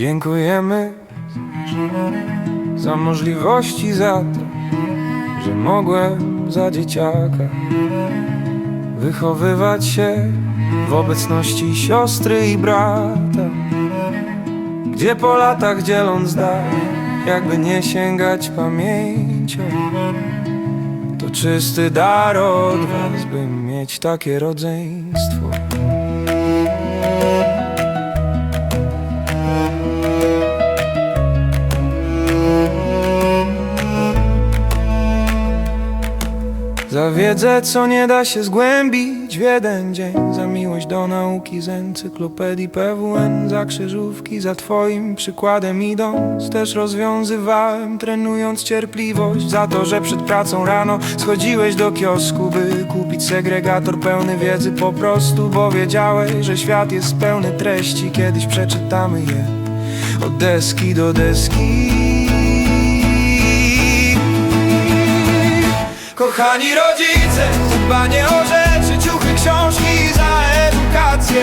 Dziękujemy za możliwości, za to, że mogłem za dzieciaka wychowywać się w obecności siostry i brata, gdzie po latach dzieląc dar, jakby nie sięgać pamięcią. To czysty dar od was, by mieć takie rodzeństwo. Za wiedzę, co nie da się zgłębić w jeden dzień. Za miłość do nauki z encyklopedii PWN Za krzyżówki, za twoim przykładem idąc Też rozwiązywałem, trenując cierpliwość. Za to, że przed pracą rano schodziłeś do kiosku By kupić segregator pełny wiedzy po prostu Bo wiedziałeś, że świat jest pełny treści. Kiedyś przeczytamy je od deski do deski Kochani rodzice, dbanie o rzeczy, ciuchy, książki za edukację.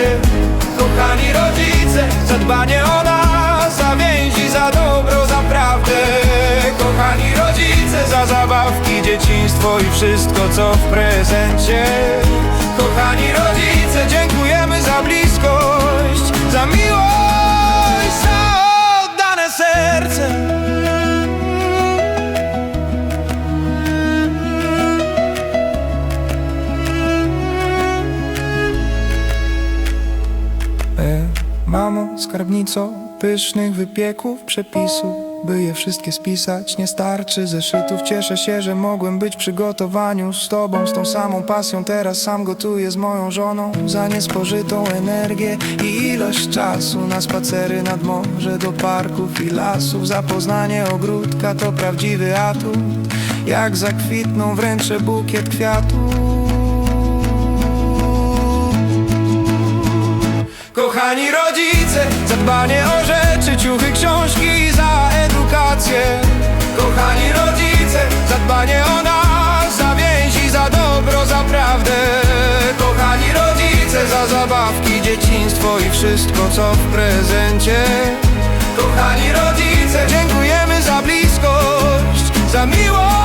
Kochani rodzice, zadbanie o nas, za więzi, za dobro, za prawdę. Kochani rodzice, za zabawki, dzieciństwo i wszystko co w prezencie. Kochani rodzice, dziękujemy za bliskość, Mamo, skarbnico pysznych wypieków, przepisów By je wszystkie spisać, nie starczy zeszytów. Cieszę się, że mogłem być w przygotowaniu z tobą Z tą samą pasją. Teraz sam gotuję z moją żoną Za niespożytą energię i ilość czasu Na spacery nad morze, do parków i lasów. Za poznanie ogródka to prawdziwy atut Jak zakwitną wręczę bukiet kwiatów Kochani rodzice, Zadbanie o rzeczy, ciuchy, książki za edukację. Kochani rodzice, zadbanie o nas, za więzi, za dobro, za prawdę. Kochani rodzice, za zabawki, dzieciństwo i wszystko co w prezencie. Kochani rodzice, dziękujemy za bliskość, za miłość.